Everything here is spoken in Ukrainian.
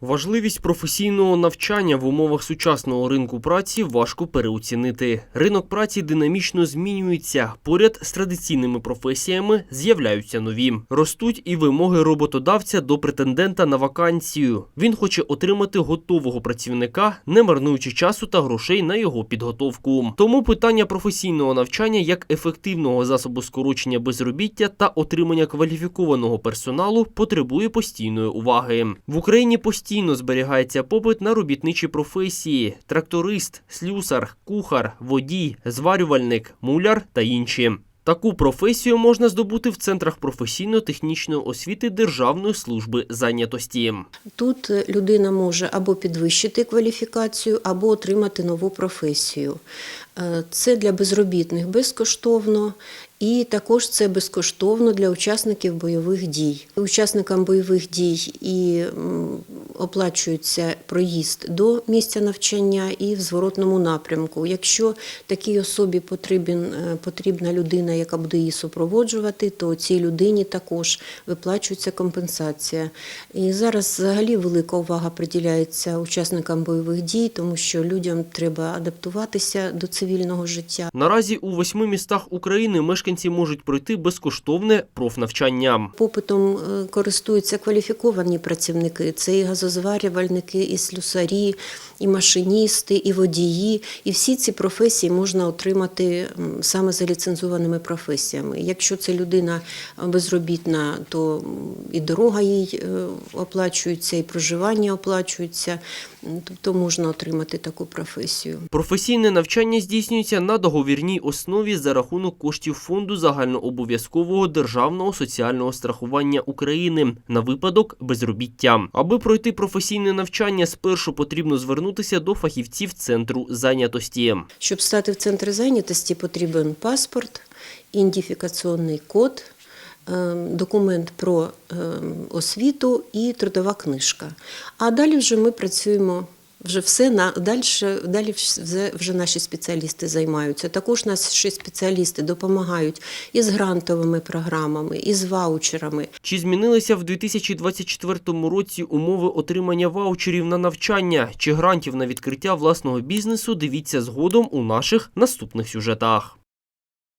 Важливість професійного навчання в умовах сучасного ринку праці важко переоцінити. Ринок праці динамічно змінюється. Поряд з традиційними професіями з'являються нові. Ростуть і вимоги роботодавця до претендента на вакансію. Він хоче отримати готового працівника, не марнуючи часу та грошей на його підготовку. Тому питання професійного навчання як ефективного засобу скорочення безробіття та отримання кваліфікованого персоналу потребує постійної уваги. В Україні постійно зберігається попит на робітничі професії: тракторист, слюсар, кухар, водій, зварювальник, муляр та інші. Таку професію можна здобути в центрах професійно-технічної освіти Державної служби зайнятості. Тут людина може або підвищити кваліфікацію, або отримати нову професію. Е, Це для безробітних безкоштовно, і також це безкоштовно для учасників бойових дій. Учасникам бойових дій і оплачується проїзд до місця навчання і в зворотному напрямку. Якщо такій особі потрібен, е, потрібна людина, яка буде її супроводжувати, то цій людині також виплачується компенсація. І зараз взагалі велика увага приділяється учасникам бойових дій, тому що людям треба адаптуватися до цивільного життя. Наразі у восьми містах України мешканці можуть пройти безкоштовне профнавчання. Попитом е, користуються кваліфіковані працівники. Це і газозварювальники, і слюсарі, і машиністи, і водії. І всі ці професії можна отримати саме за ліцензованими професіями. Якщо це людина безробітна, то і дорога їй е, оплачується, і проживання оплачується. Тобто можна отримати таку професію. Професійне навчання здійснюється на договірній основі за рахунок коштів фонду загальнообов'язкового державного соціального страхування України на випадок безробіття. Аби пройти професійне навчання, спершу потрібно звернутися до фахівців центру зайнятості. Щоб стати в центр зайнятості, потрібен паспорт, ідентифікаційний код, е, документ про е, освіту і трудова книжка. А далі вже ми працюємо. Вже все на далі, далі вже, наші спеціалісти займаються. Також наші спеціалісти допомагають із грантовими програмами, із ваучерами. Чи змінилися в 2024 році умови отримання ваучерів на навчання чи грантів на відкриття власного бізнесу? Дивіться згодом у наших наступних сюжетах.